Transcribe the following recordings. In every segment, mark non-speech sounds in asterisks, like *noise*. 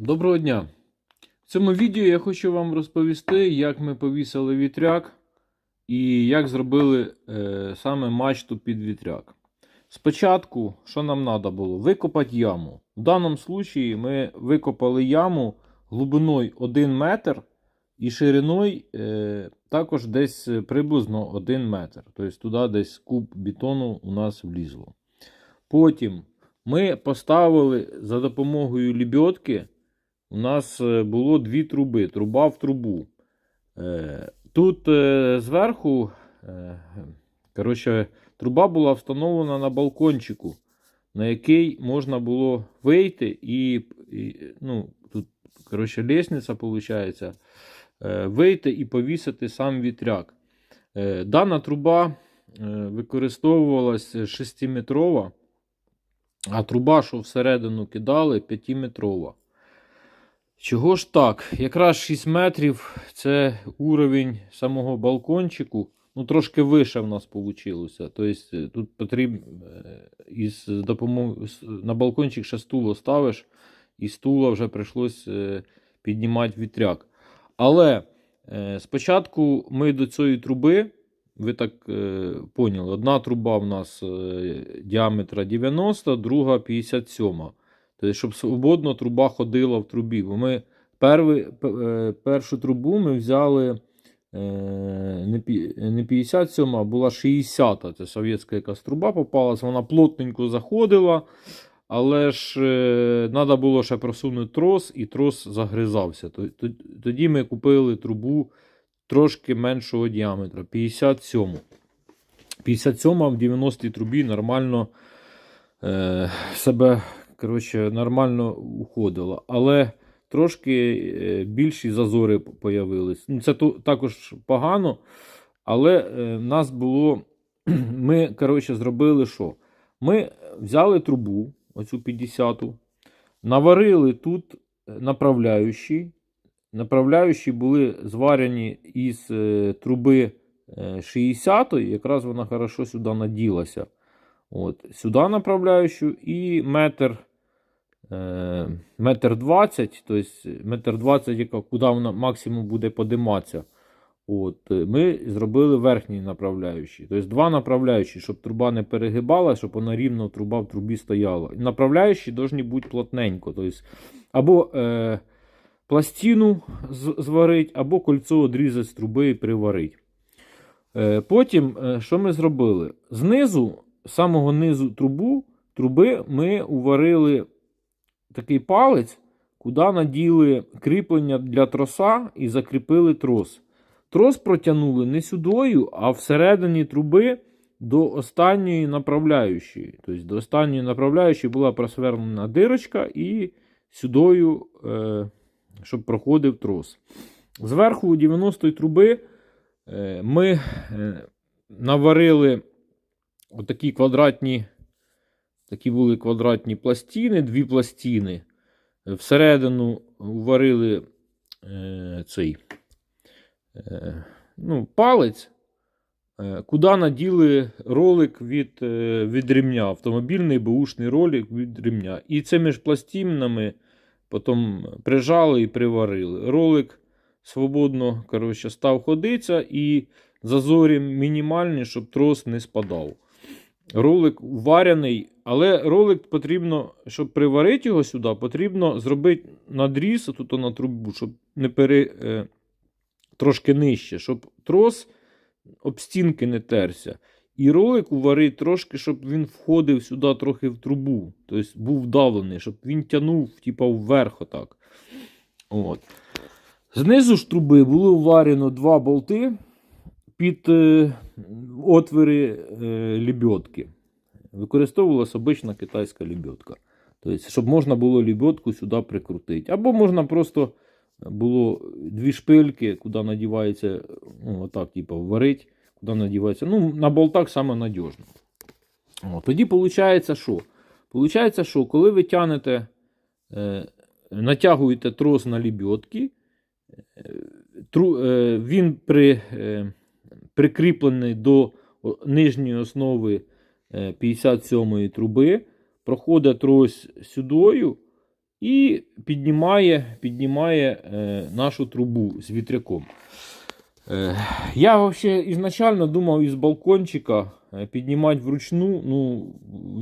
Доброго дня! В цьому відео я хочу вам розповісти, як ми повісили вітряк і як зробили е, саме мачту під вітряк. Спочатку, що нам треба було? Викопати яму. В даному випадку ми викопали яму глибиною 1 метр і шириною е, також десь приблизно 1 метр. Тобто туди десь куб бетону у нас влізло. Потім ми поставили за допомогою лебедки. У нас е, було дві труби, труба в трубу. Е, Тут е, зверху коротше, труба була встановлена на балкончику, на який можна було вийти і, і ну, тут коротше, лестниця, виходить, вийти і повісити сам вітряк. Дана труба використовувалася 6-метрова, а труба, що всередину кидали, 5-метрова. Чого ж так? Якраз 6 метрів це уровень самого балкончику. Ну, трошки вище в нас вийшло. Тобто тут потрібно е, із допомогою на балкончик ще стуло ставиш, і стула вже прийшлось е, піднімати вітряк. Але е, спочатку ми до цієї труби, ви так е, поняли, одна труба в нас е, діаметра 90, друга 57. Тобто, щоб свободно труба ходила в трубі. Бо ми перви, е, першу трубу ми взяли е, не пі- не 57, а була 60. Це совєтська якась труба попалась, вона плотненько заходила. Але ж треба було ще просунути трос, і трос загризався. То- то- Тоді ми купили трубу трошки меншого діаметра 57. 57 в 90-й трубі нормально е, себе коротше, нормально уходила. Але трошки е, більші зазори появились. Ну, це також погано. Але е, нас було. *clears throat* Ми, коротше, зробили що? Ми взяли трубу, оцю 50-ту, наварили тут направляючі. Направляючі були зварені із е, труби е, 60-ї, якраз вона хорошо сюди наділася. От, сюди направляючу і метр, е, метр 20, тобто метр 20, яка, куди вона максимум буде подиматися. От, е, ми зробили верхній направляючий. Тобто два направляючі, щоб труба не перегибала, щоб вона рівно труба в трубі стояла. Направляючі повинні бути плотненько. Тобто, або е, пластину зварить, або кольцо відрізати з труби і приварить. Е, Потім, е, що ми зробили? Знизу, з самого низу трубу, труби ми уварили такий палець, куди наділи кріплення для троса і закріпили трос. Трос протягнули не сюдою, а всередині труби до останньої направляючої. Тобто до останньої направляючої була просвернена дирочка і сюдою, е, щоб проходив трос. Зверху у 90-ї труби е, ми е, наварили отакі квадратні, такі були квадратні пластини, дві пластини. Всередину варили е, цей е, ну, палець, е, куди наділи ролик від, е, від ремня, автомобільний бушний ролик від ремня. І це між пластинами потім прижали і приварили. Ролик свободно коротше, став ходитися і зазорі мінімальні, щоб трос не спадав. Ролик варений, але ролик потрібно, щоб приварити його сюди, потрібно зробити надріз тут на трубу, щоб не пере, е, трошки нижче, щоб трос об стінки не терся. І ролик уварить трошки, щоб він входив сюди трохи в трубу. Тобто був вдавлений, щоб він тягнув типа, вверх отак. От. Знизу ж труби було вварено два болти під е, отвори е, лебедки. Використовувалася обична китайська лебедка. Тобто, щоб можна було лебедку сюди прикрутити. Або можна просто було дві шпильки, куди надівається, ну, отак, типу, варить, куди надівається. Ну, на болтах саме надіжно. О, тоді виходить, що? Получається, що коли ви тянете, е, натягуєте трос на лебедки, е, е, він при, е, прикріплений до нижньої основи е, 57-ї труби, проходить трос сюдою, і піднімає, піднімає е, нашу трубу з вітряком. Е, я взагалі ізначально думав із балкончика е, піднімати вручну. Ну,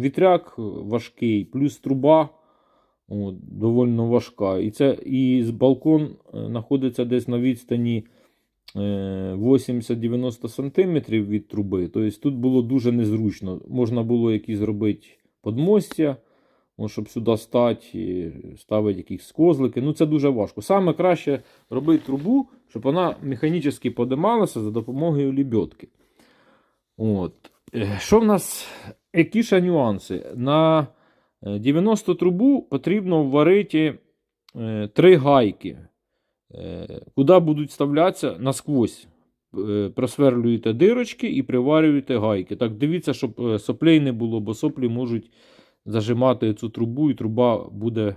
вітряк важкий, плюс труба от, доволі важка. І, це, і балкон е, знаходиться десь на відстані е, 80-90 см від труби. Тобто тут було дуже незручно. Можна було якісь зробити подмостя, щоб сюди стати, ставити якісь козлики. Ну це дуже важко. Саме краще робити трубу, щоб вона механічно подималася за допомогою лебедки. От. Е, Що в нас? Які ще нюанси? На е, 90 трубу потрібно вварити е, три гайки, е, куди будуть вставлятися насквозь. Е, Просверлюєте дирочки і приварюєте гайки. Так, дивіться, щоб е, соплей не було, бо соплі можуть зажимати цю трубу, і труба буде,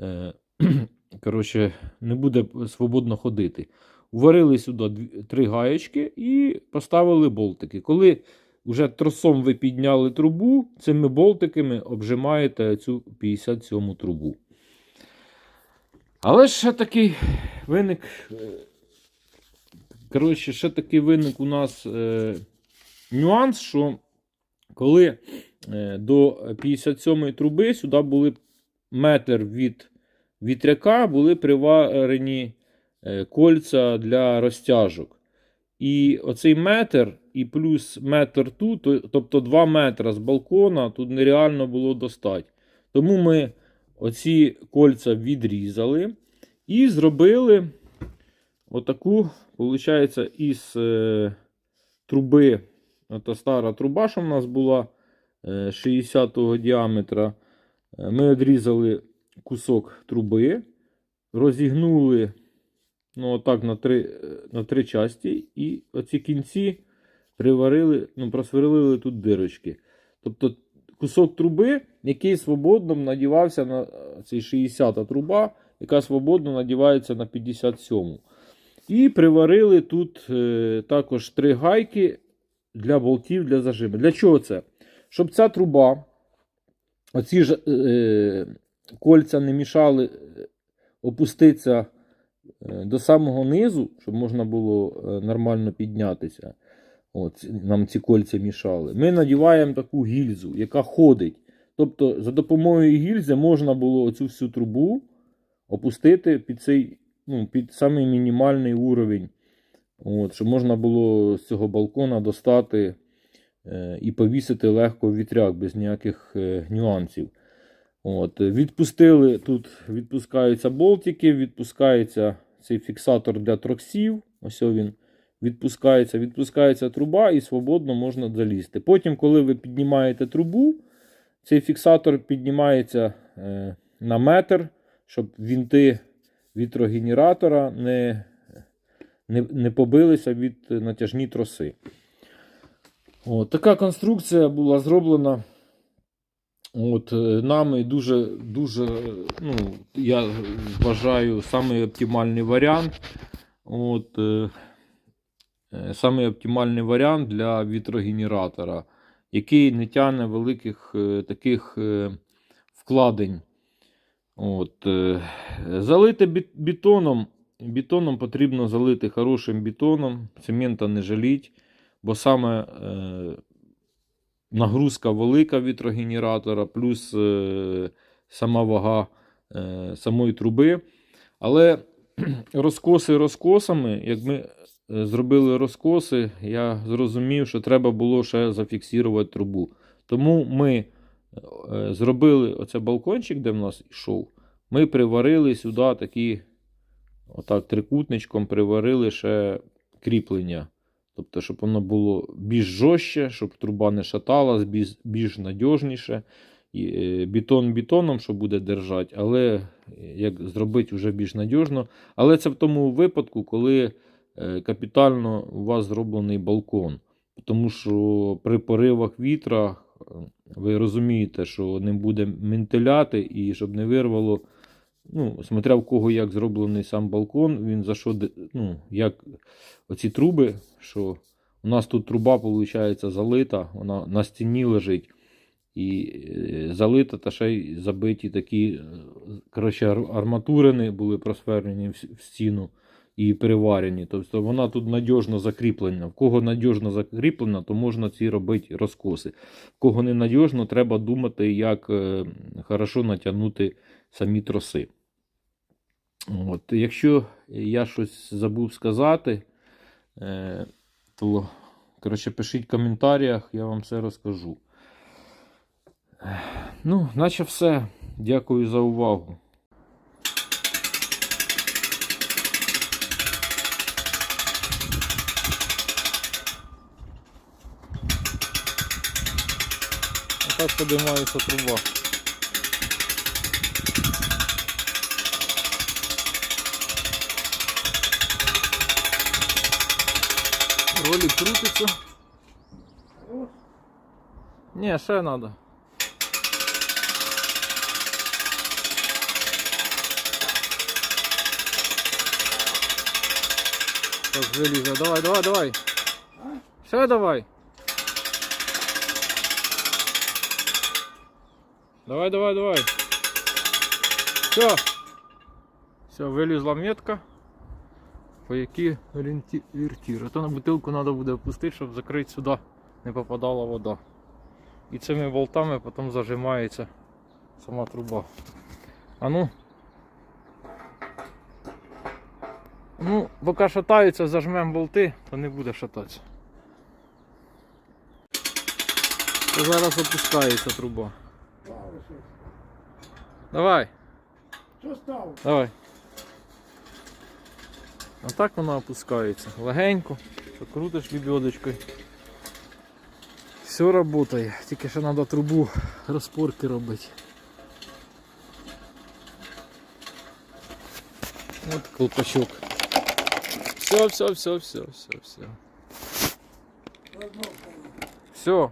е, *clears throat* коротше, не буде свободно ходити. Вварили сюди три гаєчки і поставили болтики. Коли вже тросом ви підняли трубу, цими болтиками обжимаєте цю 57 трубу. Але ще такий виник. Коротше, ще такий виник у нас е, нюанс, що коли е, до 57 труби сюди були метр від вітряка, були приварені е, кольця для розтяжок. І оцей метр, і плюс метр тут, то- тобто 2 метри з балкона, тут нереально було достати. Тому ми оці кольця відрізали і зробили отаку, виходить, із е, труби, та стара труба, що в нас була е, 60-го діаметра. Е, Ми відрізали кусок труби, розігнули ну, отак на три, е, на три часті, і оці кінці приварили, ну, просверлили тут дирочки. Тобто кусок труби, який свободно надівався на е, цей 60-та труба, яка свободно надівається на 57. І приварили тут е, також три гайки для болтів для зажиму. Для чого це? Щоб ця труба, оці ж е, кольця не мішали е, опуститися е, до самого низу, щоб можна було е, нормально піднятися. От, нам ці кольця мішали. Ми надіваємо таку гільзу, яка ходить. Тобто, за допомогою гільзи можна було оцю всю трубу опустити під цей, ну, під самий мінімальний уровень. От, щоб можна було з цього балкона достати е, і повісити легко вітряк без ніяких е, нюансів. От, відпустили, тут відпускаються болтики, відпускається цей фіксатор для троксів. Ось він відпускається, відпускається труба і свободно можна залізти. Потім, коли ви піднімаєте трубу, цей фіксатор піднімається е, на метр, щоб вінти вітрогенератора не, не, не побилися від натяжні троси. От, така конструкція була зроблена. От, е, нами дуже, дуже, ну, я вважаю, самий варіант. От, е, самий оптимальний варіант для вітрогенератора, який не тягне великих е, таких е, вкладень. От, е, залити бет- бетоном. Бетоном потрібно залити хорошим бетоном, цемента не жаліть, бо саме е, нагрузка велика вітрогенератора, плюс е, сама вага е, самої труби. Але *clears throat* розкоси розкосами, як ми е, зробили розкоси, я зрозумів, що треба було ще зафіксувати трубу. Тому ми е, зробили оце балкончик, де в нас йшов. Ми приварили сюди такі, отак, трикутничком приварили ще кріплення. Тобто, щоб воно було більш жорстче, щоб труба не шаталась, більш, більш надіжніше. І, е, бетон бетоном, що буде держати, але е, як зробити вже більш надіжно. Але це в тому випадку, коли е, капітально у вас зроблений балкон. Тому що при поривах вітра е, ви розумієте, що не буде ментиляти і щоб не вирвало. Ну, смотря в кого як зроблений сам балкон, він за що, ну, як оці труби, що у нас тут труба, виходить, залита, вона на стіні лежить. і е, залита та ще й забиті такі е, коротше, арматурини були просверлені в стіну і переварені. Тобто вона тут надіжно закріплена. В кого надіжно закріплена, то можна ці робити розкоси. В кого не надіжно, треба думати, як е, хорошо натягнути самі троси. От, якщо я щось забув сказати, е, то коротше, пишіть в коментарях, я вам все розкажу. Ну, наче все. Дякую за увагу. Отак подимається труба. Ролик крутиться. Не, ще надо. Так, заліза. Давай, давай, давай. Ще давай. Давай, давай, давай. Все. Все, вилізла метка. По якій віртір. То на бутилку треба буде опустити, щоб закрити сюди, не попадала вода. І цими болтами потім зажимається сама труба. А ну. Ну, поки шатаються, зажмемо болти, то не буде шататися. Зараз опускається труба. Давай, Що стало? давай. А так вона опускається. Легенько, крутиш лебедочкою. Все працює, тільки ще треба трубу розпорки робити. От колпачок. Все, все, все, все, все, все. Все,